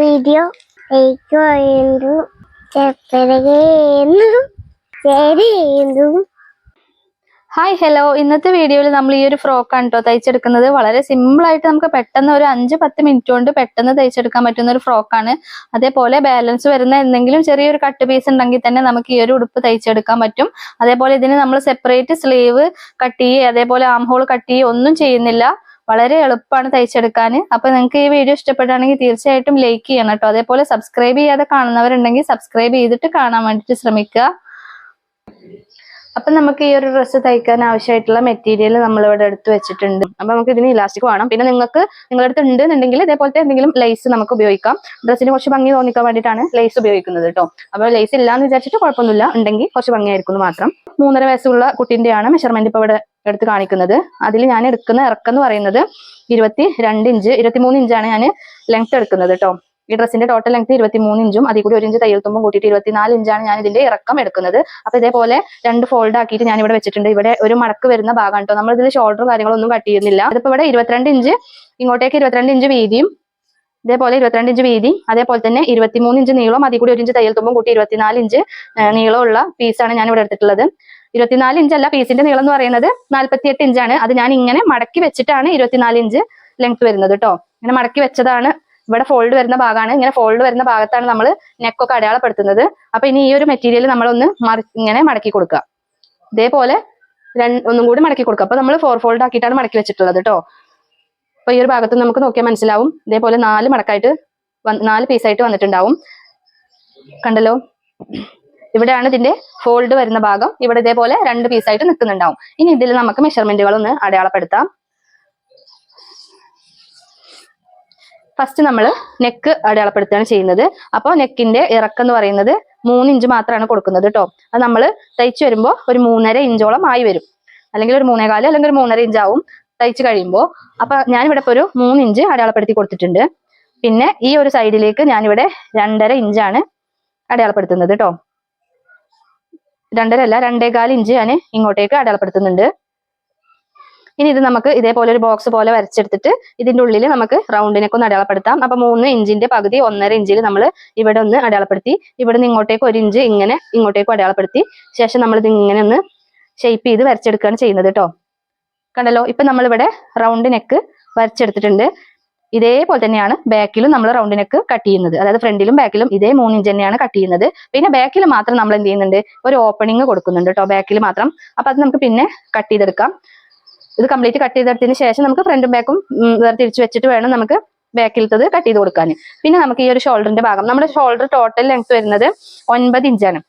Video എനിക്ക് hi hello ഇന്നത്തെ വീഡിയോയിൽ നമ്മൾ ഈ ഒരു ഫ്രോക്കാണ് കേട്ടോ തയ്ച്ചെടുക്കുന്നത്. വളരെ സിമ്പിൾ ആയിട്ട് നമുക്ക് പെട്ടെന്ന് ഒരു അഞ്ച് പത്ത് മിനിറ്റ് കൊണ്ട് പെട്ടെന്ന് തയ്ച്ചെടുക്കാൻ പറ്റുന്ന ഒരു ഫ്രോക്കാണ് അതേപോലെ ബാലൻസ് വരുന്ന എന്തെങ്കിലും ചെറിയൊരു കട്ട് പീസ് ഉണ്ടെങ്കിൽ തന്നെ നമുക്ക് ഈ ഒരു ഉടുപ്പ് തയ്ച്ചെടുക്കാൻ പറ്റും. അതേപോലെ ഇതിന് നമ്മൾ സെപ്പറേറ്റ് സ്ലീവ് കട്ട് ചെയ്യുക അതേപോലെ ആം ഹോൾ കട്ട് ചെയ്യുക ഒന്നും ചെയ്യുന്നില്ല. വളരെ എളുപ്പമാണ് തയ്ച്ചെടുക്കാൻ. അപ്പൊ നിങ്ങൾക്ക് ഈ വീഡിയോ ഇഷ്ടപ്പെടുകയാണെങ്കിൽ തീർച്ചയായിട്ടും ലൈക്ക് ചെയ്യണം കേട്ടോ. അതേപോലെ സബ്സ്ക്രൈബ് ചെയ്യാതെ കാണുന്നവരുണ്ടെങ്കിൽ സബ്സ്ക്രൈബ് ചെയ്തിട്ട് കാണാൻ വേണ്ടിയിട്ട് ശ്രമിക്കുക. അപ്പൊ നമുക്ക് ഈ ഒരു ഡ്രസ്സ് തയ്ക്കാൻ ആവശ്യമായിട്ടുള്ള മെറ്റീരിയൽ നമ്മൾ ഇവിടെ എടുത്ത് വെച്ചിട്ടുണ്ട്. അപ്പൊ നമുക്ക് ഇതിന് ഇലാസ്റ്റിക് വേണം. പിന്നെ നിങ്ങൾക്ക് നിങ്ങളുടെ അടുത്ത് ഉണ്ട് എന്നുണ്ടെങ്കിൽ ഇതേപോലത്തെ എന്തെങ്കിലും ലൈസ് നമുക്ക് ഉപയോഗിക്കാം. ഡ്രസ്സിന് കുറച്ച് ഭംഗി തോന്നിക്കാൻ വേണ്ടിയിട്ടാണ് ലൈസ് ഉപയോഗിക്കുന്നത് കേട്ടോ അപ്പൊ ലേസ് ഇല്ലാന്ന് വിചാരിച്ചിട്ട് കുഴപ്പമൊന്നുമില്ല. ഉണ്ടെങ്കിൽ കുറച്ച് ഭംഗിയായിരിക്കും മാത്രം. മൂന്നര വയസ്സുള്ള കുട്ടിന്റെയാണ് മെഷർമെന്റ് ഇപ്പൊ ഇവിടെ എടുത്ത് കാണിക്കുന്നത്. അതിൽ ഞാൻ എടുക്കുന്ന ഇറക്കം എന്ന് പറയുന്നത് ഇരുപത്തി രണ്ട് ഇഞ്ച് ഇരുപത്തിമൂന്ന് ഇഞ്ചാണ് ഞാൻ ലെങ്ത് എടുക്കുന്നത് കേട്ടോ ഈ ഡ്രസ്സിന്റെ ടോട്ടൽ ലെങ്ത് ഇരുപത്തിമൂന്ന് ഇഞ്ചും അതിൽ കൂടി ഒരു ഇഞ്ച് തയ്യൽ തുമ്പും കൂട്ടിയിട്ട് ഇരുപത്തിനാല് ഇഞ്ചാണ് ഞാൻ ഇതിന്റെ ഇറക്കം എടുക്കുന്നത്. അപ്പൊ ഇതേപോലെ രണ്ട് ഫോൾഡ് ആക്കിയിട്ട് ഞാൻ ഇവിടെ വെച്ചിട്ടുണ്ട്. ഇവിടെ ഒരു മടക്ക് വരുന്ന ഭാഗമാണ് കേട്ടോ നമ്മൾ ഇതിൽ ഷോൾഡർ കാര്യങ്ങളൊന്നും കട്ട് ചെയ്യുന്നില്ല. അതിപ്പോ ഇവിടെ ഇരുപത്തിരണ്ട് ഇഞ്ച് ഇങ്ങോട്ടേക്ക് ഇരുപത്തിരണ്ട് ഇഞ്ച് വീതിയും ഇതേപോലെ ഇരുപത്തിരണ്ട് ഇഞ്ച് വീതി അതേപോലെ തന്നെ ഇരുപത്തിമൂന്ന് ഇഞ്ച് നീളം അതിൽ കൂടി ഒരു ഇഞ്ച് തയ്യൽ തുമ്പും കൂട്ടി ഇരുപത്തിനാല് ഇഞ്ച് നീളമുള്ള പീസാണ് ഞാൻ ഇവിടെ എടുത്തിട്ടുള്ളത്. ഇരുപത്തിനാല് ഇഞ്ച് അല്ല പീസിന്റെ നീളം എന്ന് പറയുന്നത് നാല്പത്തിയെട്ട് ഇഞ്ചാണ്. അത് ഞാൻ ഇങ്ങനെ മടക്കി വെച്ചിട്ടാണ് ഇരുപത്തിനാല് ഇഞ്ച് ലെങ്ത് വരുന്നത് കേട്ടോ ഇങ്ങനെ മടക്കി വെച്ചതാണ് ഇവിടെ ഫോൾഡ് വരുന്ന ഭാഗമാണ്. ഇങ്ങനെ ഫോൾഡ് വരുന്ന ഭാഗത്താണ് നമ്മൾ നെക്കൊക്കെ അടയാളപ്പെടുത്തുന്നത്. അപ്പൊ ഇനി ഈ ഒരു മെറ്റീരിയൽ നമ്മളൊന്ന് ഇങ്ങനെ മടക്കി കൊടുക്കുക. ഇതേപോലെ രണ്ട് ഒന്നും കൂടി മടക്കി കൊടുക്കുക. അപ്പൊ നമ്മൾ ഫോർ ഫോൾഡ് ആക്കിയിട്ടാണ് മടക്കി വെച്ചിട്ടുള്ളത് കേട്ടോ അപ്പൊ ഈ ഒരു ഭാഗത്ത് നമുക്ക് നോക്കിയാൽ മനസ്സിലാവും. ഇതേപോലെ നാല് മടക്കായിട്ട് നാല് പീസായിട്ട് വന്നിട്ടുണ്ടാവും. കണ്ടല്ലോ? ഇവിടെയാണ് ഇതിന്റെ ഫോൾഡ് വരുന്ന ഭാഗം. ഇവിടെ ഇതേപോലെ രണ്ട് പീസായിട്ട് നിൽക്കുന്നുണ്ടാവും. ഇനി ഇതിൽ നമുക്ക് മെഷർമെന്റുകൾ ഒന്ന് അടയാളപ്പെടുത്താം. ഫസ്റ്റ് നമ്മൾ നെക്ക് അടയാളപ്പെടുത്തുകയാണ് ചെയ്യുന്നത്. അപ്പോൾ നെക്കിന്റെ ഇറക്കം എന്ന് പറയുന്നത് മൂന്ന് ഇഞ്ച് മാത്രമാണ് കൊടുക്കുന്നത് കേട്ടോ അത് നമ്മൾ തയ്ച്ചു വരുമ്പോൾ ഒരു മൂന്നര ഇഞ്ചോളം ആയി വരും. അല്ലെങ്കിൽ ഒരു മൂന്നേകാൽ അല്ലെങ്കിൽ ഒരു മൂന്നര ഇഞ്ച് ആവും തയ്ച്ചു കഴിയുമ്പോൾ അപ്പൊ ഞാനിവിടെ ഇപ്പോൾ ഒരു മൂന്ന് ഇഞ്ച് അടയാളപ്പെടുത്തി കൊടുത്തിട്ടുണ്ട്. പിന്നെ ഈ ഒരു സൈഡിലേക്ക് ഞാനിവിടെ രണ്ടര ഇഞ്ചാണ് അടയാളപ്പെടുത്തുന്നത് കേട്ടോ രണ്ടര അല്ല രണ്ടേകാൽ ഇഞ്ച് ഞാൻ ഇങ്ങോട്ടേക്ക് അടയാളപ്പെടുത്തുന്നുണ്ട്. ഇനി ഇത് നമുക്ക് ഇതേപോലെ ഒരു ബോക്സ് പോലെ വരച്ചെടുത്തിട്ട് ഇതിന്റെ ഉള്ളിൽ നമുക്ക് റൗണ്ടിനൊക്കെ ഒന്ന് അടയാളപ്പെടുത്താം. അപ്പൊ മൂന്ന് ഇഞ്ചിന്റെ പകുതി ഒന്നര ഇഞ്ചിൽ നമ്മൾ ഇവിടെ ഒന്ന് അടയാളപ്പെടുത്തി. ഇവിടെ നിന്ന് ഇങ്ങോട്ടേക്ക് ഒരു ഇഞ്ച് ഇങ്ങനെ ഇങ്ങോട്ടേക്കും അടയാളപ്പെടുത്തി. ശേഷം നമ്മൾ ഇത് ഇങ്ങനെ ഒന്ന് ഷേപ്പ് ചെയ്ത് വരച്ചെടുക്കുകയാണ് ചെയ്യുന്നത് കേട്ടോ. കണ്ടല്ലോ? ഇപ്പൊ നമ്മളിവിടെ റൗണ്ട് നെക്ക് വരച്ചെടുത്തിട്ടുണ്ട്. ഇതേപോലെ തന്നെയാണ് ബാക്കിലും നമ്മൾ റൗണ്ട് നെക്ക് കട്ട് ചെയ്യുന്നത്. അതായത് ഫ്രണ്ടിലും ബാക്കിലും ഇതേ മൂന്ന് ഇഞ്ച് തന്നെയാണ് കട്ട് ചെയ്യുന്നത്. പിന്നെ ബാക്കിൽ മാത്രം നമ്മൾ എന്ത് ചെയ്യുന്നുണ്ട്? ഒരു ഓപ്പണിങ് കൊടുക്കുന്നുണ്ട് കേട്ടോ ബാക്കിൽ മാത്രം. അപ്പൊ അത് നമുക്ക് പിന്നെ കട്ട് ചെയ്തെടുക്കാം. ഇത് കംപ്ലീറ്റ് കട്ട് ചെയ്തെടുത്തതിന് ശേഷം നമുക്ക് ഫ്രണ്ടും ബാക്കും തിരിച്ചു വെച്ചിട്ട് വേണം നമുക്ക് ബാക്കിലത്തത് കട്ട് ചെയ്ത് കൊടുക്കാൻ പിന്നെ നമുക്ക് ഈ ഒരു ഷോൾഡറിന്റെ ഭാഗം നമ്മുടെ ഷോൾഡർ ടോട്ടൽ ലെങ്ത് വരുന്നത് ഒൻപത് ഇഞ്ചാണ്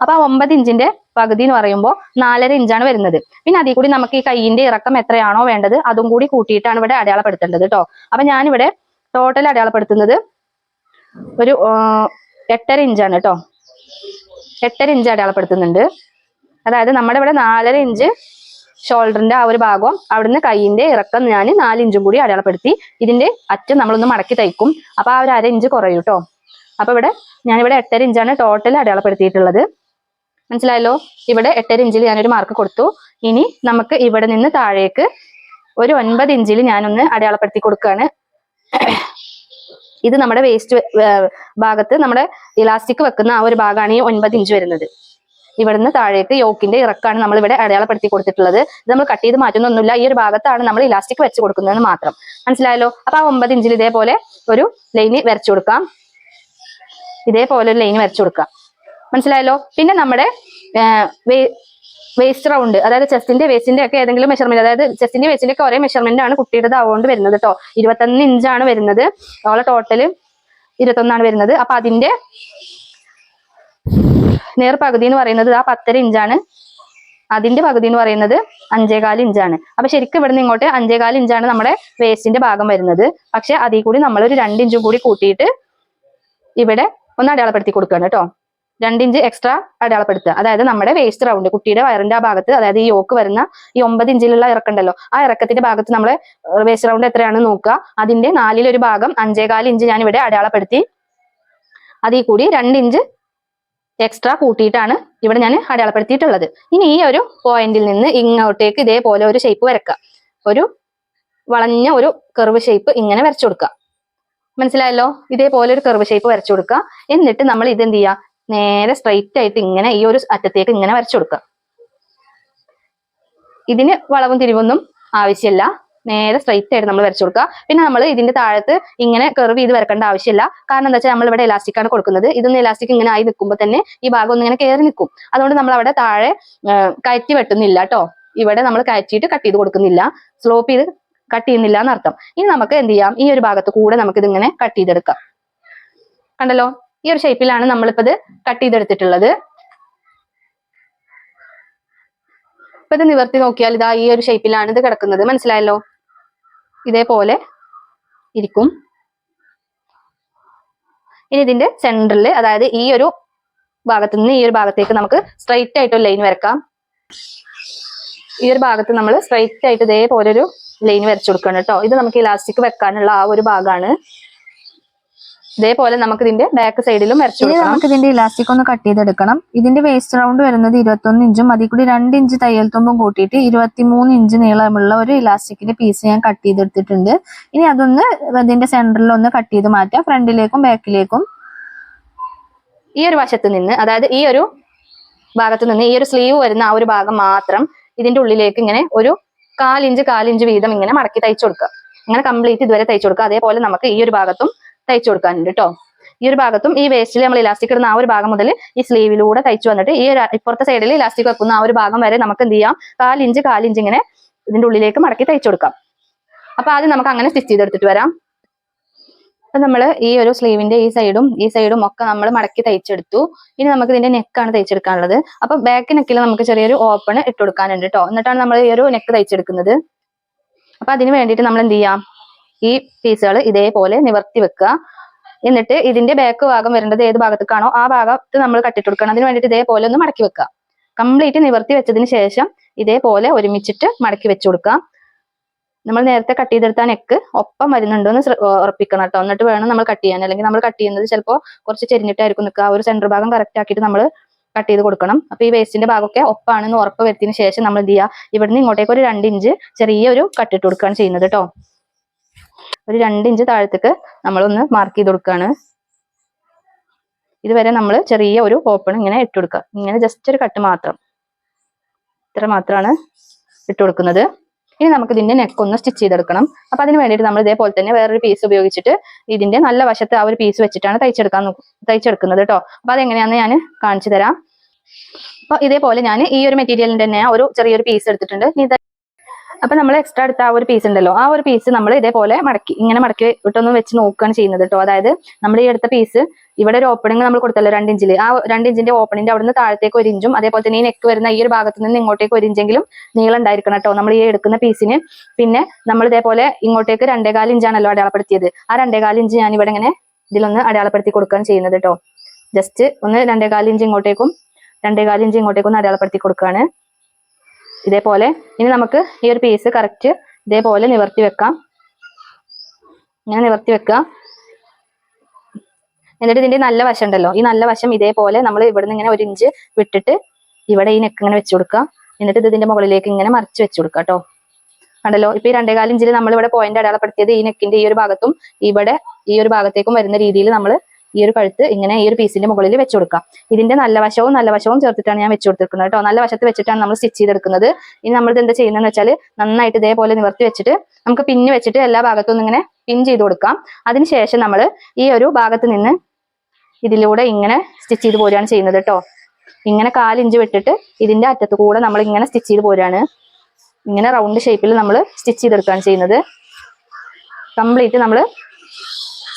അപ്പൊ ആ ഒമ്പത് ഇഞ്ചിന്റെ പകുതി എന്ന് പറയുമ്പോൾ നാലര ഇഞ്ചാണ് വരുന്നത്. പിന്നെ അതിൽ കൂടി നമുക്ക് ഈ കൈയിന്റെ ഇറക്കം എത്രയാണോ വേണ്ടത് അതും കൂടി കൂട്ടിയിട്ടാണ് ഇവിടെ അടയാളപ്പെടുത്തേണ്ടത് കേട്ടോ അപ്പൊ ഞാനിവിടെ ടോട്ടൽ അടയാളപ്പെടുത്തുന്നത് ഒരു എട്ടര ഇഞ്ചാണ് കേട്ടോ എട്ടര ഇഞ്ച് അടയാളപ്പെടുത്തുന്നുണ്ട്. അതായത് നമ്മുടെ ഇവിടെ നാലര ഇഞ്ച് ഷോൾഡറിന്റെ ആ ഒരു ഭാഗം അവിടുന്ന് കൈയിന്റെ ഇറക്കം ഞാൻ നാല് ഇഞ്ചും കൂടി അടയാളപ്പെടുത്തി. ഇതിന്റെ അറ്റം നമ്മളൊന്ന് മടക്കി തയ്ക്കും. അപ്പൊ ആ ഒരു അര ഇഞ്ച് കുറയും കേട്ടോ അപ്പൊ ഇവിടെ ഞാനിവിടെ എട്ടര ഇഞ്ചാണ് ടോട്ടൽ അടയാളപ്പെടുത്തിയിട്ടുള്ളത്. മനസ്സിലായല്ലോ? ഇവിടെ എട്ടര ഇഞ്ചിൽ ഞാനൊരു മാർക്ക് കൊടുത്തു. ഇനി നമുക്ക് ഇവിടെ നിന്ന് താഴേക്ക് ഒരു ഒൻപത് ഇഞ്ചിൽ ഞാനൊന്ന് അടയാളപ്പെടുത്തി കൊടുക്കുകയാണ് ഇത് നമ്മുടെ വേസ്റ്റ് ഭാഗത്ത് നമ്മുടെ ഇലാസ്റ്റിക് വെക്കുന്ന ആ ഒരു ഭാഗമാണ് ഈ ഒൻപത് ഇഞ്ച് വരുന്നത്. ഇവിടുന്ന് താഴേക്ക് യോക്കിന്റെ ഇറക്കാണ് നമ്മൾ ഇവിടെ അടയാളപ്പെടുത്തി കൊടുത്തിട്ടുള്ളത്. ഇത് നമ്മൾ കട്ട് ചെയ്ത് മാറ്റുന്നൊന്നുമില്ല. ഈ ഒരു ഭാഗത്താണ് നമ്മൾ ഇലാസ്റ്റിക് വെച്ച് കൊടുക്കുന്നതെന്ന് മാത്രം. മനസ്സിലായല്ലോ? അപ്പൊ ആ ഒമ്പത് ഇഞ്ചിൽ ഇതേപോലെ ഒരു ലൈന് വരച്ചു കൊടുക്കാം. ഇതേപോലെ ഒരു ലൈന് വരച്ചു കൊടുക്കാം. മനസ്സിലായല്ലോ? പിന്നെ നമ്മുടെ വേസ്റ്റ് റൗണ്ട് അതായത് ചെസ്റ്റിന്റെ വേസ്റ്റിന്റെ ഒക്കെ ഏതെങ്കിലും മെഷർമെന്റ് അതായത് ചെസ്റ്റിന്റെ വേസ്റ്റിന്റെ ഒക്കെ ഒരേ മെഷർമെന്റ് ആണ് കുട്ടിയുടെ അതുകൊണ്ട് വരുന്നത് കേട്ടോ ഇരുപത്തൊന്ന് ഇഞ്ചാണ് വരുന്നത്. അവളെ ടോട്ടൽ ഇരുപത്തൊന്നാണ് വരുന്നത്. അപ്പൊ അതിന്റെ നേർ പകുതി എന്ന് പറയുന്നത് ആ പത്തര ഇഞ്ചാണ്. അതിന്റെ പകുതി എന്ന് പറയുന്നത് അഞ്ചേകാൽ ഇഞ്ചാണ്. അപ്പൊ ശരിക്കും ഇവിടുന്ന് ഇങ്ങോട്ട് അഞ്ചേകാൽ ഇഞ്ചാണ് നമ്മുടെ വേസ്റ്റിന്റെ ഭാഗം വരുന്നത്. പക്ഷെ അതിൽ കൂടി നമ്മൾ ഒരു രണ്ട് ഇഞ്ചും കൂടി കൂട്ടിയിട്ട് ഇവിടെ ഒന്ന് അടയാളപ്പെടുത്തി കൊടുക്കുകയാണ് കേട്ടോ. രണ്ട് ഇഞ്ച് എക്സ്ട്രാ അടയാളപ്പെടുത്തുക. അതായത് നമ്മുടെ വേസ്റ്റ് റൗണ്ട് കുട്ടിയുടെ വയറിന്റെ ആ ഭാഗത്ത് അതായത് ഈ യോക്ക് വരുന്ന ഈ ഒമ്പത് ഇഞ്ചിലുള്ള ഇറക്കുണ്ടല്ലോ ആ ഇറക്കത്തിന്റെ ഭാഗത്ത് നമ്മൾ വേസ്റ്റ് റൗണ്ട് എത്രയാണ് നോക്കുക. അതിന്റെ നാലിലൊരു ഭാഗം അഞ്ചേകാൽ ഇഞ്ച് ഞാൻ ഇവിടെ അടയാളപ്പെടുത്തി. അതിൽ കൂടി രണ്ട് ഇഞ്ച് എക്സ്ട്രാ കൂട്ടിയിട്ടാണ് ഇവിടെ ഞാൻ അടയാളപ്പെടുത്തിയിട്ടുള്ളത്. ഇനി ഈ ഒരു പോയിന്റിൽ നിന്ന് ഇങ്ങോട്ടേക്ക് ഇതേപോലെ ഒരു ഷേപ്പ് വരക്കുക ഒരു വളഞ്ഞ ഒരു കർവ് ഷേപ്പ് ഇങ്ങനെ വരച്ചു കൊടുക്കുക. മനസ്സിലായല്ലോ? ഇതേപോലെ ഒരു കർവ് ഷേപ്പ് വരച്ചു കൊടുക്കുക. എന്നിട്ട് നമ്മൾ ഇത് എന്ത് ചെയ്യുക? നേരെ സ്ട്രൈറ്റ് ആയിട്ട് ഇങ്ങനെ ഈ ഒരു അറ്റത്തേക്ക് ഇങ്ങനെ വരച്ചു കൊടുക്കുക. ഇതിന് വളവും തിരിവൊന്നും ആവശ്യമില്ല. നേരെ സ്ട്രൈറ്റ് ആയിട്ട് നമ്മൾ വരച്ചു കൊടുക്കുക. പിന്നെ നമ്മൾ ഇതിന്റെ താഴത്ത് ഇങ്ങനെ കർവ് ചെയ്ത് വരക്കേണ്ട ആവശ്യമില്ല. കാരണം എന്താ വെച്ചാൽ നമ്മൾ ഇവിടെ ഇലാസ്റ്റിക് ആണ് കൊടുക്കുന്നത്. ഇതൊന്ന് ഇലാസ്റ്റിക് ഇങ്ങനെ ആയി നിൽക്കുമ്പോൾ തന്നെ ഈ ഭാഗം ഒന്ന് ഇങ്ങനെ കയറി നിൽക്കും അതുകൊണ്ട് നമ്മൾ അവിടെ താഴെ കയറ്റി വെട്ടുന്നില്ല കേട്ടോ ഇവിടെ നമ്മൾ കയറ്റിയിട്ട് കട്ട് ചെയ്ത് കൊടുക്കുന്നില്ല. സ്ലോപ്പ് ചെയ്ത് കട്ട് ചെയ്യുന്നില്ല എന്നർത്ഥം. ഇനി നമുക്ക് എന്ത് ചെയ്യാം? ഈ ഒരു ഭാഗത്ത് കൂടെ നമുക്ക് ഇതിങ്ങനെ കട്ട് ചെയ്തെടുക്കാം. കണ്ടല്ലോ? ഈ ഒരു ഷേപ്പിലാണ് നമ്മളിപ്പോ ഇത് കട്ട് ചെയ്തെടുത്തിട്ടുള്ളത്. ഇപ്പൊ ഇത് നിവർത്തി നോക്കിയാൽ ഇതാ ഈ ഒരു ഷേപ്പിലാണ് ഇത് കിടക്കുന്നത്. മനസ്സിലായല്ലോ? ഇതേപോലെ ഇരിക്കും. ഇനി ഇതിന്റെ സെന്ററിൽ അതായത് ഈ ഒരു ഭാഗത്ത് നിന്ന് ഈ ഒരു ഭാഗത്തേക്ക് നമുക്ക് സ്ട്രൈറ്റ് ആയിട്ട് ഒരു ലൈൻ വരക്കാം. ഈ ഒരു ഭാഗത്ത് നമ്മൾ സ്ട്രൈറ്റ് ആയിട്ട് ഇതേപോലെ ഒരു ലൈൻ വരച്ചു കൊടുക്കണം കേട്ടോ. ഇത് നമുക്ക് ഇലാസ്റ്റിക് വെക്കാനുള്ള ആ ഒരു ഭാഗമാണ്. ഇതേപോലെ നമുക്ക് ഇതിന്റെ ബാക്ക് സൈഡിലും ഇനി നമുക്ക് ഇതിന്റെ ഇലാസ്റ്റിക് ഒന്ന് കട്ട് ചെയ്തെടുക്കണം. ഇതിന്റെ വേസ്റ്റ് റൗണ്ട് വരുന്നത് ഇരുപത്തൊന്ന് ഇഞ്ചും അതിൽ കൂടി രണ്ട് ഇഞ്ച് തയ്യൽ തുമ്പും കൂട്ടിയിട്ട് ഇരുപത്തിമൂന്ന് ഇഞ്ച് നീളമുള്ള ഒരു ഇലാസ്റ്റിക്കിന്റെ പീസ് ഞാൻ കട്ട് ചെയ്തെടുത്തിട്ടുണ്ട്. ഇനി അതൊന്ന് ഇതിന്റെ സെന്ററിൽ ഒന്ന് കട്ട് ചെയ്ത് മാറ്റാം. ഫ്രണ്ടിലേക്കും ബാക്കിലേക്കും ഈ ഒരു വശത്ത് നിന്ന് അതായത് ഈ ഒരു ഭാഗത്ത് നിന്ന് ഈ ഒരു സ്ലീവ് വരുന്ന ആ ഒരു ഭാഗം മാത്രം ഇതിന്റെ ഉള്ളിലേക്ക് ഇങ്ങനെ ഒരു കാലിഞ്ച് കാലിഞ്ച് വീതം ഇങ്ങനെ മടക്കി തയ്ച്ചു കൊടുക്കുക. ഇങ്ങനെ കംപ്ലീറ്റ് ഇതുവരെ തയ്ച്ചു കൊടുക്കുക. അതേപോലെ നമുക്ക് ഈ ഒരു ഭാഗത്തും തയ്ച്ചു കൊടുക്കാനുണ്ട് കേട്ടോ ഈ ഒരു ഭാഗത്തും ഈ വേസ്റ്റിൽ നമ്മൾ ഇലാസ്റ്റിക് ഇടുന്ന ആ ഒരു ഭാഗം മുതൽ ഈ സ്ലീവിലൂടെ തയ്ച്ചു വന്നിട്ട് ഈ ഒരു ഇപ്പുറത്തെ സൈഡിൽ ഇലാസ്റ്റിക് വെക്കുന്ന ആ ഒരു ഭാഗം വരെ നമുക്ക് എന്ത് ചെയ്യാം? കാലിഞ്ച് കാലിഞ്ച് ഇങ്ങനെ ഇതിന്റെ ഉള്ളിലേക്ക് മടക്കി തയ്ച്ചു കൊടുക്കാം. അപ്പൊ ആദ്യം നമുക്ക് അങ്ങനെ സ്റ്റിച്ച് ചെയ്തെടുത്തിട്ട് വരാം. അപ്പൊ നമ്മൾ ഈ ഒരു സ്ലീവിന്റെ ഈ സൈഡും ഈ സൈഡും ഒക്കെ നമ്മൾ മടക്കി തയ്ച്ചെടുത്തു. ഇനി നമുക്ക് ഇതിന്റെ നെക്കാണ് തയ്ച്ചെടുക്കാനുള്ളത്. അപ്പൊ ബാക്ക് നെക്കിൽ നമുക്ക് ചെറിയൊരു ഓപ്പൺ ഇട്ട് കൊടുക്കാനുണ്ട് കേട്ടോ എന്നിട്ടാണ് നമ്മൾ ഈ ഒരു നെക്ക് തയ്ച്ചെടുക്കുന്നത്. അപ്പൊ അതിന് വേണ്ടിയിട്ട് നമ്മൾ എന്ത് ചെയ്യാം? ഈ പീസുകൾ ഇതേപോലെ നിവർത്തി വെക്കുക. എന്നിട്ട് ഇതിന്റെ ബാക്ക് ഭാഗം വരേണ്ടത് ഏത് ഭാഗത്തേക്കാണോ ആ ഭാഗത്ത് നമ്മൾ കട്ടിട്ട് കൊടുക്കണം. അതിന് വേണ്ടിയിട്ട് ഇതേപോലെ ഒന്ന് മടക്കി വെക്കുക. കംപ്ലീറ്റ് നിവർത്തി വെച്ചതിന് ശേഷം ഇതേപോലെ ഒരുമിച്ചിട്ട് മടക്കി വെച്ചു കൊടുക്കുക. നമ്മൾ നേരത്തെ കട്ട് ചെയ്തെടുത്ത നെക്ക് ഒപ്പം വരുന്നുണ്ടോ എന്ന് ഉറപ്പിക്കണം കേട്ടോ. എന്നിട്ട് വേണം നമ്മൾ കട്ട് ചെയ്യാൻ. അല്ലെങ്കിൽ നമ്മൾ കട്ട് ചെയ്യുന്നത് ചിലപ്പോൾ കുറച്ച് ചെരിഞ്ഞിട്ടായിരിക്കും നിൽക്കുക. ഒരു സെന്റർ ഭാഗം കറക്റ്റ് ആക്കിയിട്ട് നമ്മൾ കട്ട് ചെയ്ത് കൊടുക്കണം. അപ്പൊ ഈ വേസ്റ്റിന്റെ ഭാഗമൊക്കെ ഒപ്പാണെന്ന് ഉറപ്പ് വരുത്തിയതിന് ശേഷം നമ്മൾ എന്ത് ചെയ്യുക? ഇവിടുന്ന് ഇങ്ങോട്ടേക്ക് ഒരു രണ്ട് ഇഞ്ച് ചെറിയൊരു കട്ടിട്ട് കൊടുക്കുകയാണ് ചെയ്യുന്നത് കേട്ടോ. ഒരു രണ്ട് ഇഞ്ച് താഴത്തേക്ക് നമ്മളൊന്ന് മാർക്ക് ചെയ്ത് കൊടുക്കുകയാണ് ഇതുവരെ നമ്മൾ ചെറിയ ഒരു ഓപ്പൺ ഇങ്ങനെ ഇട്ട് കൊടുക്കുക ഇങ്ങനെ ജസ്റ്റ് ഒരു കട്ട് മാത്രം. ഇത്ര മാത്രമാണ് ഇട്ട് കൊടുക്കുന്നത്. ഇനി നമുക്ക് ഇതിന്റെ നെക്ക് ഒന്ന് സ്റ്റിച്ച് ചെയ്തെടുക്കണം. അപ്പൊ അതിന് വേണ്ടിയിട്ട് നമ്മൾ ഇതേപോലെ തന്നെ വേറൊരു പീസ് ഉപയോഗിച്ചിട്ട് ഇതിന്റെ നല്ല വശത്ത് ആ ഒരു പീസ് വെച്ചിട്ടാണ് തയ്ച്ചെടുക്കാൻ തയ്ച്ചെടുക്കുന്നത് കേട്ടോ അപ്പൊ അതെങ്ങനെയാന്ന് ഞാൻ കാണിച്ചു തരാം. അപ്പൊ ഇതേപോലെ ഞാൻ ഈ ഒരു മെറ്റീരിയലിന്റെ തന്നെ ഒരു ചെറിയൊരു പീസ് എടുത്തിട്ടുണ്ട്. അപ്പൊ നമ്മൾ എക്സ്ട്രാ എടുത്ത ആ ഒരു പീസ് ഉണ്ടല്ലോ. ആ ഒരു പീസ് നമ്മൾ ഇതേപോലെ മടക്കി ഇങ്ങനെ മടക്കി ഇട്ടൊന്ന് വെച്ച് നോക്കുകയാണ് ചെയ്യുന്നത് കേട്ടോ. അതായത് നമ്മൾ ഈ എടുത്ത പീസ് ഇവിടെ ഒരു ഓപ്പണിംഗ് നമ്മൾ കൊടുത്തല്ലോ രണ്ട് ഇഞ്ചിൽ ആ രണ്ട് ഇഞ്ചിന്റെ ഓപ്പണിന്റെ അവിടുന്ന് താഴത്തേക്ക് ഒരു ഇഞ്ചും അതേപോലെ തന്നെ ഈ നെക്ക് വരുന്ന ഈ ഒരു ഭാഗത്ത് നിന്ന് ഇങ്ങോട്ടേക്ക് ഒരു ഇഞ്ചെങ്കിലും നീളം ഉണ്ടായിരിക്കണം കേട്ടോ. നമ്മൾ ഈ എടുക്കുന്ന പീസിന് പിന്നെ നമ്മൾ ഇതേപോലെ ഇങ്ങോട്ടേക്ക് രണ്ടേകാൽ ഇഞ്ചാണല്ലോ അടയാളപ്പെടുത്തിയത്. ആ രണ്ടേകാൽ ഇഞ്ച് ഞാൻ ഇവിടെ ഇങ്ങനെ ഇതിലൊന്ന് അടയാളപ്പെടുത്തി കൊടുക്കുകയാണ് ചെയ്യുന്നത് കേട്ടോ. ജസ്റ്റ് ഒന്ന് രണ്ടേകാൽ ഇഞ്ച് ഇങ്ങോട്ടേക്കും രണ്ടേകാൽ ഇഞ്ച് ഇങ്ങോട്ടേക്കും ഒന്ന് അടയാളപ്പെടുത്തി കൊടുക്കുകയാണ്. ഇതേപോലെ ഇനി നമുക്ക് ഈ ഒരു പീസ് കറക്റ്റ് ഇതേപോലെ നിവർത്തി വെക്കാം. ഇങ്ങനെ നിവർത്തി വെക്കുക. എന്നിട്ട് ഇതിന്റെ നല്ല വശം ഉണ്ടല്ലോ. ഈ നല്ല വശം ഇതേപോലെ നമ്മൾ ഇവിടുന്ന് ഇങ്ങനെ ഒരു ഇഞ്ച് വിട്ടിട്ട് ഇവിടെ ഈ നെക്ക് ഇങ്ങനെ വെച്ചു കൊടുക്കുക. എന്നിട്ട് ഇത് ഇതിന്റെ മുകളിലേക്ക് ഇങ്ങനെ മറിച്ച് വെച്ചു കൊടുക്കുക കേട്ടോ. കണ്ടല്ലോ? ഇപ്പൊ ഈ രണ്ടേകാൽ ഇഞ്ചിൽ നമ്മൾ ഇവിടെ പോയിന്റ് അടയാളപ്പെടുത്തിയത് ഈ നെക്കിന്റെ ഈ ഒരു ഭാഗത്തും ഇവിടെ ഈ ഒരു ഭാഗത്തേക്കും വരുന്ന രീതിയിൽ നമ്മൾ ഈ ഒരു കഴുത്ത് ഇങ്ങനെ ഈ ഒരു പീസിന്റെ മുകളിൽ വെച്ച് കൊടുക്കാം. ഇതിന്റെ നല്ല വശവും നല്ല വശവും ചേർത്തിട്ടാണ് ഞാൻ വെച്ച് കൊടുത്തിരിക്കുന്നത് കേട്ടോ. നല്ല വശത്ത് വെച്ചിട്ടാണ് നമ്മൾ സ്റ്റിച്ച് ചെയ്തെടുക്കുന്നത്. ഇനി നമ്മൾ ഇത് എന്താ ചെയ്യുന്നതെന്ന് വെച്ചാൽ നന്നായിട്ട് ഇതേപോലെ നിവർത്തി വെച്ചിട്ട് നമുക്ക് പിന്ന് വെച്ചിട്ട് എല്ലാ ഭാഗത്തും ഇങ്ങനെ പിൻ ചെയ്ത് കൊടുക്കാം. അതിനുശേഷം നമ്മൾ ഈ ഒരു ഭാഗത്ത് നിന്ന് ഇതിലൂടെ ഇങ്ങനെ സ്റ്റിച്ച് ചെയ്ത് പോരുകയാണ് ചെയ്യുന്നത് കേട്ടോ. ഇങ്ങനെ കാലിഞ്ച് വിട്ടിട്ട് ഇതിന്റെ അറ്റത്ത് കൂടെ നമ്മൾ ഇങ്ങനെ സ്റ്റിച്ച് ചെയ്ത് പോരുകയാണ്. ഇങ്ങനെ റൗണ്ട് ഷേപ്പിൽ നമ്മൾ സ്റ്റിച്ച് ചെയ്തെടുക്കുകയാണ് ചെയ്യുന്നത്. കംപ്ലീറ്റ് നമ്മൾ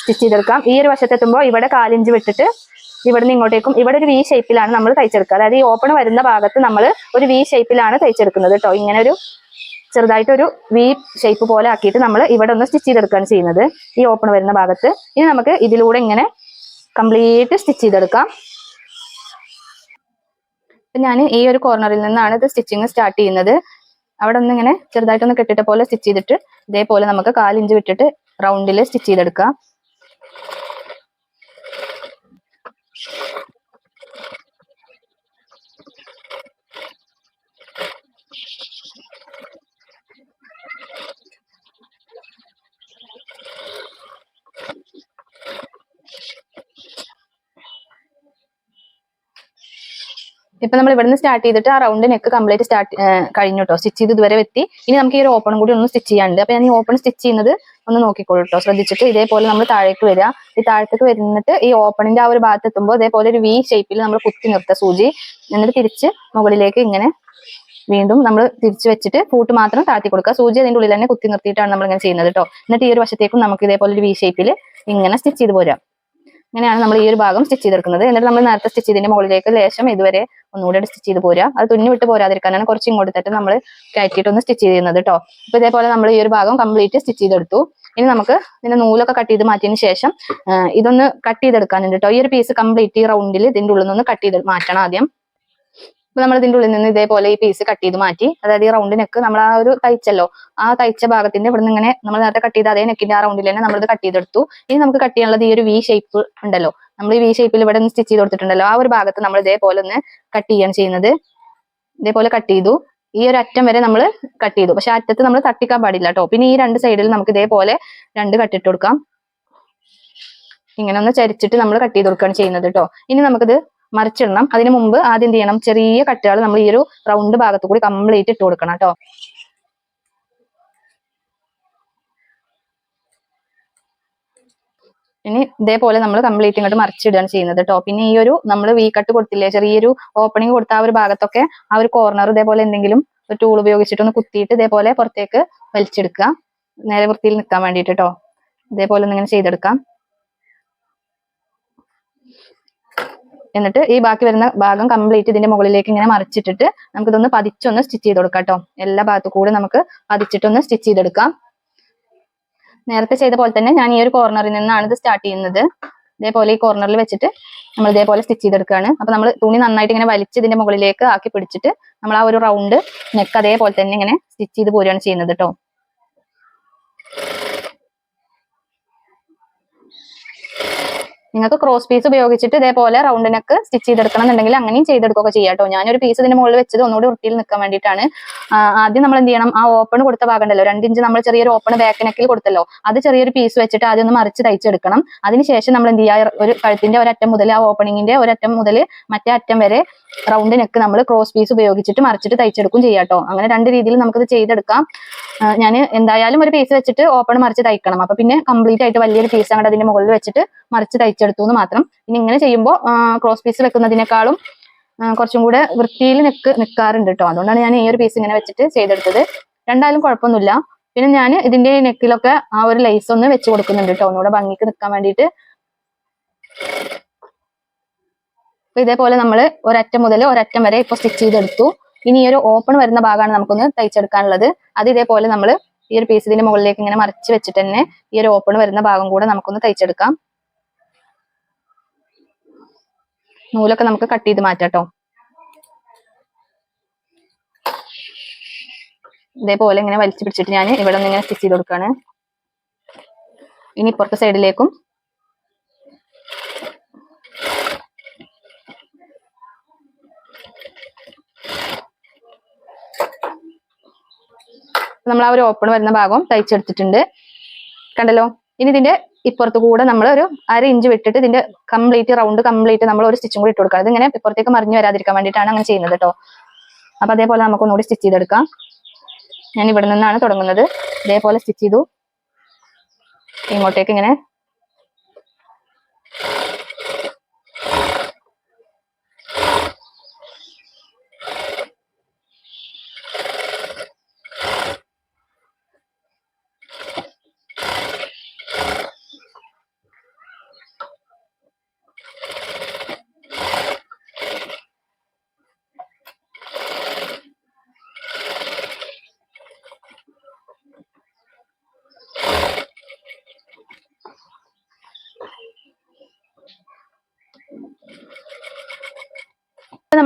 സ്റ്റിച്ച് ചെയ്തെടുക്കാം. ഈ ഒരു വശത്തെത്തുമ്പോൾ ഇവിടെ കാലിഞ്ച് വിട്ടിട്ട് ഇവിടുന്ന് ഇങ്ങോട്ടേക്കും ഇവിടെ ഒരു വി ഷേപ്പിലാണ് നമ്മൾ തയ്ച്ചെടുക്കുക. അതായത് ഈ ഓപ്പൺ വരുന്ന ഭാഗത്ത് നമ്മൾ ഒരു വി ഷേപ്പിലാണ് തയ്ച്ചെടുക്കുന്നത് കേട്ടോ ഇങ്ങനെ ഒരു ചെറുതായിട്ടൊരു വി ഷേപ്പ് പോലെ ആക്കിയിട്ട് നമ്മൾ ഇവിടെ ഒന്ന് സ്റ്റിച്ച് ചെയ്തെടുക്കുകയാണ് ചെയ്യുന്നത്. ഈ ഓപ്പൺ വരുന്ന ഭാഗത്ത് ഇനി നമുക്ക് ഇതിലൂടെ ഇങ്ങനെ കംപ്ലീറ്റ് സ്റ്റിച്ച് ചെയ്തെടുക്കാം. അപ്പം ഞാൻ ഈ ഒരു കോർണറിൽ നിന്നാണ് ഇത് സ്റ്റിച്ചിങ് സ്റ്റാർട്ട് ചെയ്യുന്നത്. അവിടെ ഒന്ന് ഇങ്ങനെ ചെറുതായിട്ടൊന്ന് കെട്ടിട്ട പോലെ സ്റ്റിച്ച് ചെയ്തിട്ട് ഇതേപോലെ നമുക്ക് കാലിഞ്ച് വിട്ടിട്ട് റൗണ്ടിൽ സ്റ്റിച്ച് ചെയ്തെടുക്കാം. ഇപ്പൊ നമ്മൾ ഇവിടുന്ന് സ്റ്റാർട്ട് ചെയ്തിട്ട് ആ റൗണ്ട് നെക്ക് കംപ്ലീറ്റ് സ്റ്റാർട്ട് കഴിഞ്ഞു കേട്ടോ സ്റ്റിച്ച് ചെയ്ത് ഇതുവരെ എത്തി ഇനി നമുക്ക് ഈ ഒരു ഓപ്പൺ കൂടി ഒന്ന് സ്റ്റിച്ച് ചെയ്യാനുണ്ട്. അപ്പൊ ഞാൻ ഈ ഓപ്പൺ സ്റ്റിച്ച് ചെയ്യുന്നത് ഒന്ന് നോക്കിക്കോളൂ കേട്ടോ ശ്രദ്ധിച്ചിട്ട് ഇതേപോലെ നമ്മൾ താഴേക്ക് വരിക. ഈ താഴത്തേക്ക് വരുന്നിട്ട് ഈ ഓപ്പണിന്റെ ആ ഒരു ഭാഗത്ത് എത്തുമ്പോൾ ഇതേപോലെ ഒരു വി ഷേപ്പിൽ നമ്മൾ കുത്തി നിർത്തുക സൂചി. എന്നിട്ട് തിരിച്ച് മുകളിലേക്ക് ഇങ്ങനെ വീണ്ടും നമ്മൾ തിരിച്ചു വെച്ചിട്ട് പൂട്ട് മാത്രം താഴ്ത്തി കൊടുക്കുക. സൂചി അതിന്റെ ഉള്ളിൽ തന്നെ കുത്തി നിർത്തിയിട്ടാണ് നമ്മൾ ഇങ്ങനെ ചെയ്യുന്നത് കേട്ടോ എന്നിട്ട് ഈ ഒരു വശത്തേക്കും നമുക്ക് ഇതേപോലെ ഒരു വി ഷേപ്പിൽ ഇങ്ങനെ സ്റ്റിച്ച് ചെയ്ത് പോരാം. ഇങ്ങനെയാണ് നമ്മൾ ഈ ഒരു ഭാഗം സ്റ്റിച്ച് ചെയ്തെടുക്കുന്നത്. എന്നിട്ട് നമ്മൾ നേരത്തെ സ്റ്റിച്ച് ചെയ്തതിന്റെ മുകളിലേക്ക് ലേശം ഇതുവരെ ഒന്നുകൂടെ സ്റ്റിച്ച് ചെയ്ത് പോരാ അത് തുന്നി വിട്ട് പോരാതിരിക്കാനാണ് കുറച്ച് ഇങ്ങോട്ട് തട്ട് നമ്മൾ കയറ്റിയിട്ട് ഒന്ന് സ്റ്റിച്ച് ചെയ്യുന്നത് കേട്ടോ അപ്പൊ ഇതേപോലെ നമ്മൾ ഈ ഒരു ഭാഗം കംപ്ലീറ്റ് സ്റ്റിച്ച് ചെയ്തെടുത്തു. ഇനി നമുക്ക് ഇതിന്റെ നൂലൊക്കെ കട്ട് ചെയ്ത് മാറ്റിയതിന് ശേഷം ഇതൊന്ന് കട്ട് ചെയ്തെടുക്കാനുണ്ട് കേട്ടോ ഈ ഒരു പീസ് കംപ്ലീറ്റ് ഈ റൗണ്ടിൽ ഇതിന്റെ ഉള്ളിൽ നിന്ന് കട്ട് ചെയ്ത് മാറ്റണം ആദ്യം. അപ്പൊ നമ്മൾ ഇതിന്റെ ഉള്ളിൽ നിന്ന് ഇതേപോലെ ഈ പീസ് കട്ട് ചെയ്ത് മാറ്റി അതായത് ഈ റൗണ്ട് നെക്ക് നമ്മൾ ആ ഒരു തയ്ച്ചല്ലോ ആ തയ്ച്ച ഭാഗത്തിന്റെ ഇവിടെ ഇങ്ങനെ നമ്മൾ നേരത്തെ കട്ട് ചെയ്ത അതേ നെക്കിന്റെ ആ റൗണ്ടിൽ തന്നെ നമ്മളിത് കട്ട് ചെയ്തെടുത്തു. ഇനി നമുക്ക് കട്ട് ചെയ്യാനുള്ളത് ഈ ഒരു വി ഷേപ്പ് ഉണ്ടല്ലോ. നമ്മൾ ഈ വി ഷേപ്പിൽ ഇവിടെ നിന്ന് സ്റ്റിച്ച് ചെയ്ത് കൊടുത്തിട്ടുണ്ടല്ലോ. ആ ഒരു ഭാഗത്ത് നമ്മൾ ഇതേപോലെ ഒന്ന് കട്ട് ചെയ്യാണ് ചെയ്യുന്നത്. ഇതേപോലെ കട്ട് ചെയ്തു. ഈ ഒരു അറ്റം വരെ നമ്മൾ കട്ട് ചെയ്തു. പക്ഷെ അറ്റത്ത് നമ്മൾ തട്ടിക്കാൻ പാടില്ല കേട്ടോ പിന്നെ ഈ രണ്ട് സൈഡിൽ നമുക്ക് ഇതേപോലെ രണ്ട് കട്ടിട്ട് കൊടുക്കാം. ഇങ്ങനെ ഒന്ന് ചരിച്ചിട്ട് നമ്മൾ കട്ട് ചെയ്ത് കൊടുക്കുകയാണ് ചെയ്യുന്നത് കേട്ടോ ഇനി നമുക്കിത് മറിച്ചിടണം. അതിന് മുമ്പ് ആദ്യം എന്ത് ചെയ്യണം? ചെറിയ കട്ടുകൾ നമ്മൾ ഈ ഒരു റൗണ്ട് ഭാഗത്ത് കൂടി കംപ്ലീറ്റ് ഇട്ട് കൊടുക്കണം കേട്ടോ. ഇനി ഇതേപോലെ നമ്മൾ കംപ്ലീറ്റ് ഇങ്ങോട്ട് മറിച്ചിടുകയാണ് ചെയ്യുന്നത് കേട്ടോ. പിന്നെ ഈ ഒരു നമ്മൾ വി കട്ട് കൊടുത്തില്ലേ ചെറിയൊരു ഓപ്പണിംഗ് കൊടുത്ത ആ ഒരു ഭാഗത്തൊക്കെ ആ ഒരു കോർണർ ഇതേപോലെ എന്തെങ്കിലും ഒരു ടൂൾ ഉപയോഗിച്ചിട്ട് ഒന്ന് കുത്തിയിട്ട് ഇതേപോലെ പുറത്തേക്ക് വലിച്ചെടുക്കുക. നേരെ വൃത്തിയിൽ നിൽക്കാൻ വേണ്ടിയിട്ട് കേട്ടോ. ഇതേപോലെ ഒന്ന് ഇങ്ങനെ ചെയ്തെടുക്കാം. എന്നിട്ട് ഈ ബാക്കി വരുന്ന ഭാഗം കംപ്ലീറ്റ് ഇതിന്റെ മുകളിലേക്ക് ഇങ്ങനെ മറിച്ചിട്ടിട്ട് നമുക്കിതൊന്ന് പതിച്ചൊന്ന് സ്റ്റിച്ച് ചെയ്ത് കൊടുക്കാം കേട്ടോ എല്ലാ ഭാഗത്തു കൂടെ നമുക്ക് പതിച്ചിട്ടൊന്ന് സ്റ്റിച്ച് ചെയ്തെടുക്കാം. നേരത്തെ ചെയ്ത പോലെ തന്നെ ഞാൻ ഈ ഒരു കോർണറിൽ നിന്നാണ് ഇത് സ്റ്റാർട്ട് ചെയ്യുന്നത്. ഇതേപോലെ ഈ കോർണറിൽ വെച്ചിട്ട് നമ്മൾ ഇതേപോലെ സ്റ്റിച്ച് ചെയ്തെടുക്കുകയാണ്. അപ്പൊ നമ്മൾ തുണി നന്നായിട്ട് ഇങ്ങനെ വലിച്ച് ഇതിന്റെ മുകളിലേക്ക് ആക്കി പിടിച്ചിട്ട് നമ്മൾ ആ ഒരു റൗണ്ട് നെക്ക് അതേപോലെ തന്നെ ഇങ്ങനെ സ്റ്റിച്ച് ചെയ്ത് പോരുകയാണ് ചെയ്യുന്നത് കേട്ടോ നിങ്ങൾക്ക് ക്രോസ് പീസ് ഉപയോഗിച്ചിട്ട് ഇതേപോലെ റൗണ്ട് നെക്ക് സ്റ്റിച്ച് ചെയ്തെടുക്കണം എന്നുണ്ടെങ്കിൽ അങ്ങനെയും ചെയ്തെടുക്കുകയൊക്കെ ചെയ്യാം കേട്ടോ. ഞാനൊരു പീസ് ഇതിന് മുകളിൽ വെച്ചത് ഒന്നുകൂടി വൃത്തിയിൽ നിൽക്കാൻ വേണ്ടിയിട്ടാണ്. ആദ്യം നമ്മൾ എന്ത് ചെയ്യണം? ആ ഓപ്പൺ കൊടുത്ത ഭാഗമുണ്ടല്ലോ ഉണ്ടല്ലോ രണ്ട് ഇഞ്ച് നമ്മൾ ചെറിയൊരു ഓപ്പൺ ബാക്ക് നെക്കിൽ കൊടുത്തല്ലോ. അത് ചെറിയൊരു പീസ് വെച്ചിട്ട് ആദ്യം ഒന്ന് മറിച്ച് തയ്ച്ചെടുക്കണം. അതിനുശേഷം നമ്മൾ എന്ത് ചെയ്യുക? ഒരു കഴുത്തിന്റെ ഒരറ്റം മുതൽ ആ ഓപ്പണിങ്ങിന്റെ ഒരറ്റം മുതൽ മറ്റേ അറ്റം വരെ റൗണ്ട് നെക്ക് നമ്മൾ ക്രോസ് പീസ് ഉപയോഗിച്ചിട്ട് മറിച്ചിട്ട് തയ്ച്ചെടുക്കും ചെയ്യാം കേട്ടോ. അങ്ങനെ രണ്ട് രീതിയിൽ നമുക്കിത് ചെയ്തെടുക്കാം. ഞാൻ എന്തായാലും ഒരു പീസ് വെച്ചിട്ട് ഓപ്പൺ മറിച്ച് തയ്ക്കണം. അപ്പൊ പിന്നെ കംപ്ലീറ്റ് ആയിട്ട് വലിയൊരു പീസ് അങ്ങോട്ട് അതിന്റെ മുകളിൽ വെച്ചിട്ട് മറിച്ച് തയ്ച്ചെടുത്തു എന്ന് മാത്രം. ഇനി ഇങ്ങനെ ചെയ്യുമ്പോൾ ക്രോസ് പീസ് വെക്കുന്നതിനേക്കാളും കുറച്ചും കൂടെ വൃത്തിയിൽ നിക്ക് നിൽക്കാറുണ്ട് കേട്ടോ അതുകൊണ്ടാണ് ഞാൻ ഈ ഒരു പീസ് ഇങ്ങനെ വെച്ചിട്ട് ചെയ്തെടുത്തത്. രണ്ടായാലും കുഴപ്പമൊന്നുമില്ല. പിന്നെ ഞാൻ ഇതിന്റെ നെക്കിലൊക്കെ ആ ഒരു ലൈസ് ഒന്ന് വെച്ച് കൊടുക്കുന്നുണ്ട് കേട്ടോ ഒന്നുകൂടെ ഭംഗിക്ക് നിൽക്കാൻ വേണ്ടിയിട്ട്. ഇതേപോലെ നമ്മൾ ഒരറ്റം മുതൽ ഒരറ്റം വരെ ഇപ്പൊ സ്റ്റിച്ച് ചെയ്തെടുത്തു. ഇനി ഈ ഒരു ഓപ്പൺ വരുന്ന ഭാഗമാണ് നമുക്കൊന്ന് തയ്ച്ചെടുക്കാനുള്ളത്. അത് ഇതേപോലെ നമ്മൾ ഈ ഒരു പീസ് ഇതിന്റെ മുകളിലേക്ക് ഇങ്ങനെ മറിച്ച് വെച്ചിട്ട് തന്നെ ഈ ഒരു ഓപ്പൺ വരുന്ന ഭാഗം കൂടെ നമുക്കൊന്ന് തയ്ച്ചെടുക്കാം. നൂലൊക്കെ നമുക്ക് കട്ട് ചെയ്ത് മാറ്റാട്ടോ ഇതേപോലെ ഇങ്ങനെ വലിച്ചു പിടിച്ചിട്ട് ഞാൻ ഇവിടെ നിന്ന് ഇങ്ങനെ സ്റ്റിച്ച് ചെയ്ത് കൊടുക്കുകയാണ് ഇനി ഇപ്പുറത്തെ സൈഡിലേക്കും നമ്മൾ ആ ഒരു ഓപ്പൺ വരുന്ന ഭാഗം തയ്ച്ചെടുത്തിട്ടുണ്ട്. കണ്ടല്ലോ? ഇനി ഇതിന്റെ ഇപ്പുറത്ത് കൂടെ നമ്മൾ ഒരു അര ഇഞ്ച് വിട്ടിട്ട് ഇതിന്റെ കംപ്ലീറ്റ് റൗണ്ട് കംപ്ലീറ്റ് നമ്മൾ ഒരു സ്റ്റിച്ചും കൂടി ഇട്ട് കൊടുക്കുക അതിങ്ങനെ ഇപ്പുറത്തേക്ക് മറിഞ്ഞു വരാതിരിക്കാൻ വേണ്ടിയിട്ടാണ് അങ്ങനെ ചെയ്യുന്നത് കേട്ടോ. അപ്പൊ അതേപോലെ നമുക്ക് ഒന്നുകൂടി സ്റ്റിച്ച് ചെയ്തെടുക്കാം. ഞാൻ ഇവിടെ നിന്നാണ് തുടങ്ങുന്നത്. ഇതേപോലെ സ്റ്റിച്ച് ചെയ്തു. ഇങ്ങോട്ടേക്ക് ഇങ്ങനെ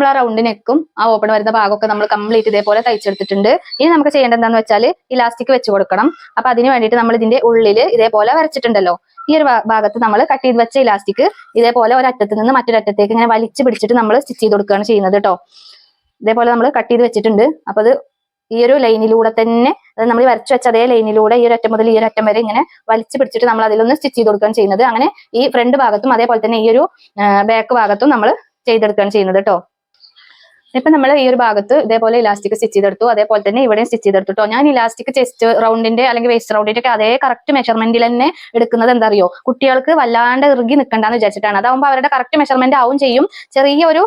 നമ്മൾ ആ റൗണ്ട് നെക്കും ആ ഓപ്പൺ വരുന്ന ഭാഗമൊക്കെ നമ്മൾ കംപ്ലീറ്റ് ഇതേപോലെ തയ്ച്ചെടുത്തിട്ടുണ്ട്. ഇനി നമുക്ക് ചെയ്യേണ്ടത് എന്താന്ന് വെച്ചാൽ ഇലാസ്റ്റിക് വെച്ച് കൊടുക്കണം. അപ്പൊ അതിന് വേണ്ടിയിട്ട് നമ്മൾ ഇതിന്റെ ഉള്ളിൽ ഇതേപോലെ വരച്ചിട്ടുണ്ടല്ലോ. ഈ ഒരു ഭാഗത്ത് നമ്മൾ കട്ട് ചെയ്ത് വെച്ച ഇലാസ്റ്റിക് ഇതേപോലെ ഒരറ്റത്ത് നിന്ന് മറ്റൊരറ്റത്തേക്ക് ഇങ്ങനെ വലിച്ച് പിടിച്ചിട്ട് നമ്മൾ സ്റ്റിച്ച് ചെയ്ത് കൊടുക്കുകയാണ് ചെയ്യുന്നത് കേട്ടോ ഇതേപോലെ നമ്മൾ കട്ട് ചെയ്ത് വെച്ചിട്ടുണ്ട്. അപ്പൊ അത് ഈ ഒരു ലൈനിലൂടെ തന്നെ അത് നമ്മൾ വരച്ചു വെച്ച അതേ ലൈനിലൂടെ ഈ ഒരു അറ്റം മുതൽ ഈ ഒരു അറ്റം വരെ ഇങ്ങനെ വലിച്ചു പിടിച്ചിട്ട് നമ്മൾ അതിലൊന്ന് സ്റ്റിച്ച് ചെയ്ത് കൊടുക്കുകയാണ് ചെയ്യുന്നത്. അങ്ങനെ ഈ ഫ്രണ്ട് ഭാഗത്തും അതേപോലെ തന്നെ ഈ ഒരു ബാക്ക് ഭാഗത്തും നമ്മൾ ചെയ്തെടുക്കുകയാണ് ചെയ്യുന്നത് കേട്ടോ ഇപ്പൊ നമ്മൾ ഈ ഒരു ഭാഗത്ത് ഇതേപോലെ ഇലാസ്റ്റിക് സ്റ്റിച്ച് ചെയ്തെടുത്തു. അതേപോലെ തന്നെ ഇവിടെയും സ്റ്റിച്ച് ചെയ്തെടുത്തു ഞാൻ ഇലാസ്റ്റിക് ചെസ്റ്റ് റൗണ്ടിന്റെ അല്ലെങ്കിൽ വേസ്റ്റ് റൗണ്ടിന്റെ ഒക്കെ അതേ കറക്റ്റ് മെഷർമെന്റിൽ തന്നെ എടുക്കുന്നത് എന്താ അറിയോ കുട്ടികൾക്ക് വല്ലാണ്ട് ഇറുകി നിൽക്കണ്ടെന്ന് വിചാരിച്ചിട്ടാണ്. അതാവുമ്പോൾ അവരുടെ കറക്റ്റ് മെഷർമെന്റ് ആവും ചെയ്യും. ചെറിയൊരു ഒരു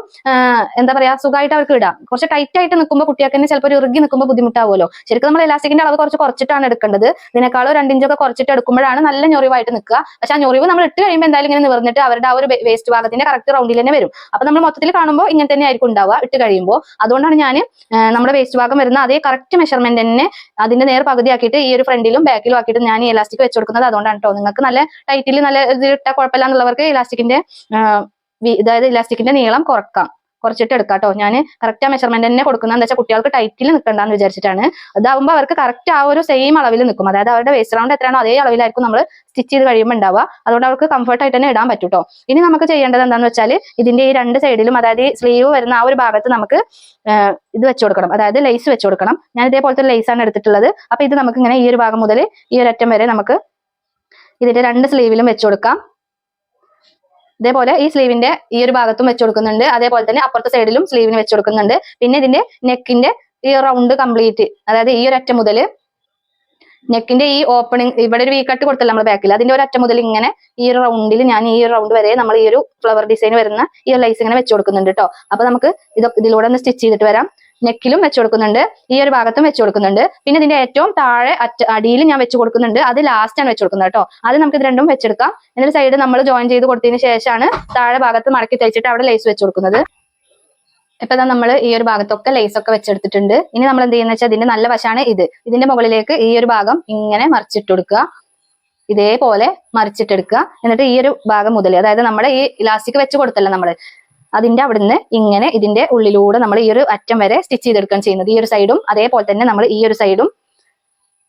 എന്താ പറയാ സുഖമായിട്ട് അവർക്ക് ഇടാം. കുറച്ച് ടൈറ്റ് ആയിട്ട് നിൽക്കുമ്പോൾ കുട്ടികൾക്ക് തന്നെ ചിലപ്പോൾ ഇറുകി നിൽക്കുമ്പോൾ ബുദ്ധിമുട്ടാവുമല്ലോ. ശരിക്കും നമ്മൾ ഇലാസ്റ്റിക്കിന്റെ അളവ് കുറച്ച് കുറച്ചിട്ടാണ് എടുക്കേണ്ടത്. ഇതിനേക്കാളും രണ്ടിഞ്ചൊക്കെ കുറച്ചിട്ട് എടുക്കുമ്പോഴാണ് നല്ല ഞൊറിവായിട്ട് നിൽക്കുക. പക്ഷെ ആ ഞൊറിവ് നമ്മൾ ഇട്ട് കഴിയുമ്പോൾ എന്തായാലും ഇങ്ങനെ നിവർന്നിട്ട് അവരുടെ ആ ഒരു വേസ്റ്റ് ഭാഗത്തിന്റെ കറക്റ്റ് റൗണ്ടിൽ തന്നെ വരും. അപ്പൊ നമ്മൾ മൊത്തത്തിൽ കാണുമ്പോൾ ഇങ്ങനെ തന്നെ ആയിരിക്കും ഉണ്ടാവുക. ഇട്ട് കഴിയുമ്പോൾ അതുകൊണ്ടാണ് ഞാൻ നമ്മുടെ വേസ്റ്റ് ഭാഗം വരുന്ന അതേ കറക്റ്റ് മെഷർമെന്റ് തന്നെ അതിന്റെ നേർ പകുതിയാക്കിയിട്ട് ഈ ഒരു ഫ്രണ്ടിലും ബാക്കിലും ആക്കിയിട്ട് ഞാൻ ഈ ഇലാസ്റ്റിക് വെച്ച് കൊടുക്കുന്നത് അതുകൊണ്ടാണ് കേട്ടോ നിങ്ങൾക്ക് നല്ല ടൈറ്റിൽ നല്ല ഇതിൽ ഇട്ടാൽ കുഴപ്പമില്ല എന്നുള്ളവർക്ക് ഇലാസ്റ്റിക്കിന്റെ അതായത് ഇലാസ്റ്റിക്കിന്റെ നീളം കുറക്കാം. കുറച്ചിട്ട് എടുക്കാം കേട്ടോ ഞാൻ കറക്റ്റ് ആ മെഷർമെന്റ് തന്നെ കൊടുക്കുന്നത് എന്താ വെച്ചാൽ കുട്ടികൾക്ക് ടൈറ്റിൽ നിൽക്കണ്ടെന്ന് വിചാരിച്ചിട്ടാണ്. അതാവുമ്പോൾ അവർക്ക് കറക്റ്റ് ആ ഒരു സെയിം അളവിൽ നിൽക്കും അതായത് അവരുടെ വേസ്റ്റ് റൗണ്ട് എത്രയാണോ അതേ അളവിലായിരിക്കും നമ്മൾ സ്റ്റിച്ച് ചെയ്ത് കഴിയുമ്പോൾ ഉണ്ടാവുക അതുകൊണ്ട് അവർക്ക് കംഫർട്ട് ആയിട്ട് തന്നെ ഇടാൻ പറ്റും കേട്ടോ ഇനി നമുക്ക് ചെയ്യേണ്ടത് എന്താണെന്ന് വെച്ചാൽ ഇതിന്റെ ഈ രണ്ട് സൈഡിലും അതായത് സ്ലീവ് വരുന്ന ആ ഒരു ഭാഗത്ത് നമുക്ക് ഇത് വെച്ച് കൊടുക്കണം. അതായത് ലേസ് വെച്ച് കൊടുക്കണം. ഞാൻ ഇതേപോലത്തെ ഒരു ലൈസാണ് എടുത്തിട്ടുള്ളത്. അപ്പൊ ഇത് നമുക്ക് ഇങ്ങനെ ഈ ഒരു ഭാഗം മുതൽ ഈ ഒരു അറ്റം വരെ നമുക്ക് ഇതിന്റെ രണ്ട് സ്ലീവിലും വെച്ച് കൊടുക്കാം. ഇതേപോലെ ഈ സ്ലീവിന്റെ ഈ ഒരു ഭാഗത്തും വെച്ച് കൊടുക്കുന്നുണ്ട്. അതേപോലെ തന്നെ അപ്പുറത്തെ സൈഡിലും സ്ലീവിന് വെച്ച് കൊടുക്കുന്നുണ്ട്. പിന്നെ ഇതിന്റെ നെക്കിന്റെ ഈ റൗണ്ട് കംപ്ലീറ്റ് അതായത് ഈ ഒരു അറ്റം മുതൽ നെക്കിന്റെ ഈ ഓപ്പണിംഗ് ഇവിടെ ഒരു വീ കട്ട് കൊടുത്തല്ലോ നമ്മൾ ബാക്കിൽ അതിന്റെ ഒരു അറ്റം മുതൽ ഇങ്ങനെ ഈ റൗണ്ടിൽ ഞാൻ ഈ റൗണ്ട് വരെ നമ്മൾ ഈ ഒരു ഫ്ലവർ ഡിസൈൻ വരുന്ന ഈ ലൈസ് ഇങ്ങനെ വെച്ച് കൊടുക്കുന്നുണ്ട് കേട്ടോ അപ്പൊ നമുക്ക് ഇത് ഇതിലൂടെ ഒന്ന് സ്റ്റിച്ച് ചെയ്തിട്ട് വരാം. നെക്കിലും വെച്ച് കൊടുക്കുന്നുണ്ട്. ഈ ഒരു ഭാഗത്തും വെച്ച് കൊടുക്കുന്നുണ്ട്. പിന്നെ ഇതിന്റെ ഏറ്റവും താഴെ അടിയിൽ ഞാൻ വെച്ച് കൊടുക്കുന്നുണ്ട്. അത് ലാസ്റ്റ് ആണ് വെച്ച് കൊടുക്കുന്നത് കേട്ടോ. അത് നമുക്ക് ഇത് രണ്ടും വെച്ചെടുക്കാം. എന്നിട്ട് സൈഡ് നമ്മൾ ജോയിൻ ചെയ്ത് കൊടുത്തതിന് ശേഷമാണ് താഴെ ഭാഗത്ത് മടക്കി തയ്ച്ചിട്ട് അവിടെ ലേസ് വെച്ച് കൊടുക്കുന്നത്. ഇപ്പൊ നമ്മൾ ഈ ഒരു ഭാഗത്തൊക്കെ ലേസ് ഒക്കെ വെച്ചെടുത്തിട്ടുണ്ട്. ഇനി നമ്മൾ എന്ത് ചെയ്യുന്ന വെച്ചാൽ ഇതിന്റെ നല്ല വശമാണ് ഇത്. ഇതിന്റെ മുകളിലേക്ക് ഈ ഒരു ഭാഗം ഇങ്ങനെ മറിച്ചിട്ട് കൊടുക്കുക. ഇതേപോലെ മറിച്ചിട്ടെടുക്കുക എന്നിട്ട് ഈ ഒരു ഭാഗം മുതൽ അതായത് നമ്മുടെ ഈ ഇലാസ്റ്റിക് വെച്ച് കൊടുത്തല്ലോ നമ്മൾ അതിന്റെ അവിടുന്ന് ഇങ്ങനെ ഇതിന്റെ ഉള്ളിലൂടെ നമ്മൾ ഈ ഒരു അറ്റം വരെ സ്റ്റിച്ച് ചെയ്തെടുക്കുകയാണ് ചെയ്യുന്നത്. ഈ ഒരു സൈഡും അതേപോലെ തന്നെ നമ്മൾ ഈ ഒരു സൈഡും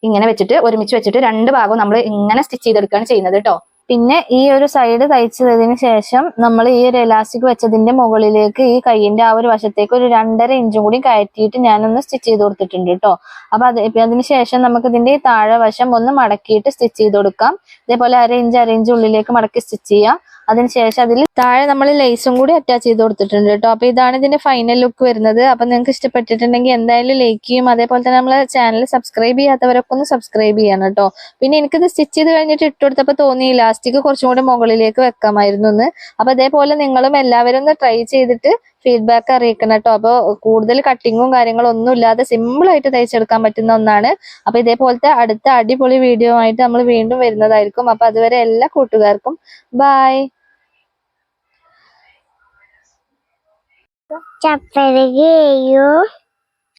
ഇങ്ങനെ വെച്ചിട്ട് ഒരുമിച്ച് വെച്ചിട്ട് രണ്ട് ഭാഗവും നമ്മൾ ഇങ്ങനെ സ്റ്റിച്ച് ചെയ്തെടുക്കുകയാണ് ചെയ്യുന്നത് കേട്ടോ പിന്നെ ഈ ഒരു സൈഡ് തയ്ച്ചതിന് ശേഷം നമ്മൾ ഈ ഒരു എലാസ്റ്റിക് വെച്ചതിന്റെ മുകളിലേക്ക് ഈ കൈയിന്റെ ആ ഒരു വശത്തേക്ക് ഒരു രണ്ടര ഇഞ്ചും കൂടി കയറ്റിയിട്ട് ഞാനൊന്ന് സ്റ്റിച്ച് ചെയ്ത് കൊടുത്തിട്ടുണ്ട് കേട്ടോ അപ്പൊ അത് അതിന് ശേഷം നമുക്ക് ഇതിന്റെ ഈ താഴെ വശം ഒന്ന് മടക്കിയിട്ട് സ്റ്റിച്ച് ചെയ്ത് കൊടുക്കാം. ഇതേപോലെ അര ഇഞ്ച് അര ഇഞ്ച് ഉള്ളിലേക്ക് മടക്കി സ്റ്റിച്ച് ചെയ്യാം. അതിനുശേഷം അതിൽ താഴെ നമ്മൾ ലേസും കൂടി അറ്റാച്ച് ചെയ്ത് കൊടുത്തിട്ടുണ്ട് കേട്ടോ. അപ്പൊ ഇതാണ് ഇതിന്റെ ഫൈനൽ ലുക്ക് വരുന്നത്. അപ്പൊ നിങ്ങൾക്ക് ഇഷ്ടപ്പെട്ടിട്ടുണ്ടെങ്കിൽ എന്തായാലും ലൈക്ക് ചെയ്യും. അതേപോലെ തന്നെ നമ്മളെ ചാനൽ സബ്സ്ക്രൈബ് ചെയ്യാത്തവരൊക്കെ ഒന്ന് സബ്സ്ക്രൈബ് ചെയ്യണം കേട്ടോ. പിന്നെ എനിക്കിത് സ്റ്റിച്ച് ചെയ്ത് കഴിഞ്ഞിട്ട് ഇട്ട് കൊടുത്തപ്പോൾ തോന്നി ഇലാസ്റ്റിക് കുറച്ചും കൂടി മുകളിലേക്ക് വെക്കാമായിരുന്നു എന്ന്. അപ്പൊ അതേപോലെ നിങ്ങളും എല്ലാവരും ഒന്ന് ട്രൈ ചെയ്തിട്ട് ഫീഡ്ബാക്ക് അറിയിക്കണം കേട്ടോ. അപ്പോൾ കൂടുതൽ കട്ടിങ്ങും കാര്യങ്ങളും ഒന്നും ഇല്ലാതെ സിമ്പിൾ ആയിട്ട് തയ്ച്ചെടുക്കാൻ പറ്റുന്ന ഒന്നാണ്. അപ്പൊ ഇതേപോലത്തെ അടുത്ത അടിപൊളി വീഡിയോ ആയിട്ട് നമ്മൾ വീണ്ടും വരുന്നതായിരിക്കും. അപ്പൊ അതുവരെ എല്ലാ കൂട്ടുകാർക്കും Já peguei.